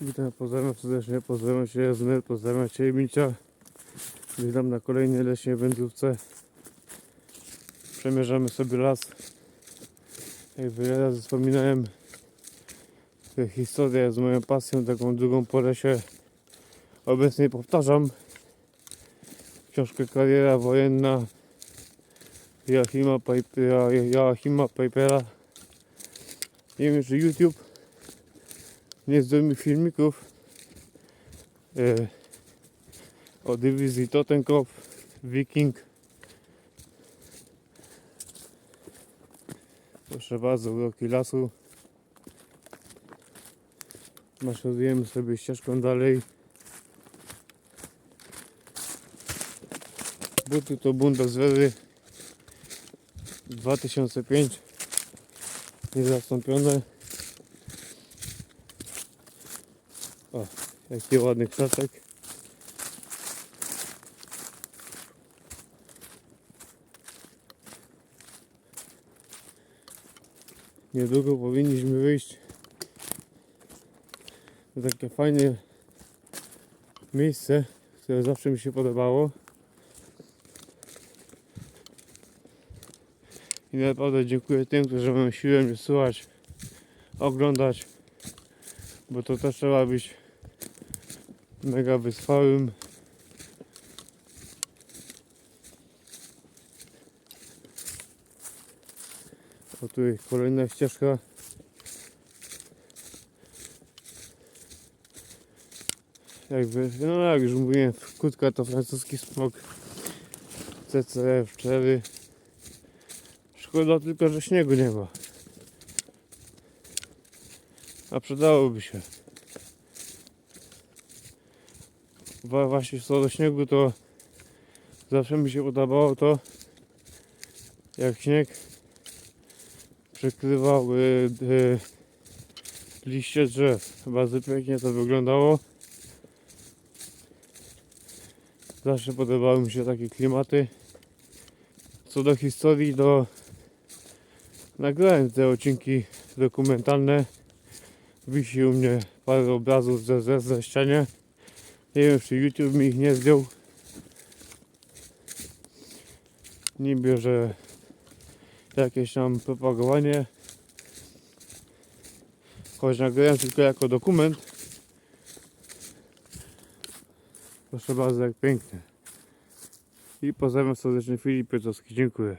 Witam, pozdrawiam serdecznie, pozdrawiam Cię Jazmy, pozdrawiam Cię Micia. Witam na kolejnej leśnej wędrówce. Przemierzamy sobie las. Jak wiele razy wspominałem, historia jest moją pasją, taką drugą po lesie. Obecnie powtarzam książkę Kariera Wojenna Joachima, Pipera, Joachima Pipera. Nie wiem, czy YouTube nie zrobił filmików e, o dywizji Totenkopf, Viking. Proszę bardzo, uroki lasu. Maszerujemy sobie ścieżką dalej. Buty to Bundeswehry 2005 niezastąpione. O, jaki ładny krzaczek. Niedługo powinniśmy wyjść na takie fajne miejsce, które zawsze mi się podobało. I naprawdę dziękuję tym, którzy mają siłę mnie słuchać, oglądać, bo to też trzeba być mega wytrwałym. O tu jest kolejna ścieżka. Jakby, no jak już mówiłem, kutka to francuski smok CCF 4 Szkoda tylko, że śniegu nie ma. A przydałoby się. Właśnie co do śniegu to zawsze mi się podobało to jak śnieg przykrywał y, y, liście drzew. Bardzo pięknie to wyglądało. Zawsze podobały mi się takie klimaty. Co do historii, to nagrałem te odcinki dokumentalne. Wisi u mnie parę obrazów ze, ze, ze ścianie. Nie wiem, czy YouTube mi ich nie zdjął. Niby, że jakieś tam propagowanie. Choć nagrałem tylko jako dokument. Proszę bardzo, jak pięknie. I pozdrawiam serdecznie Filip Piotrowski. Dziękuję.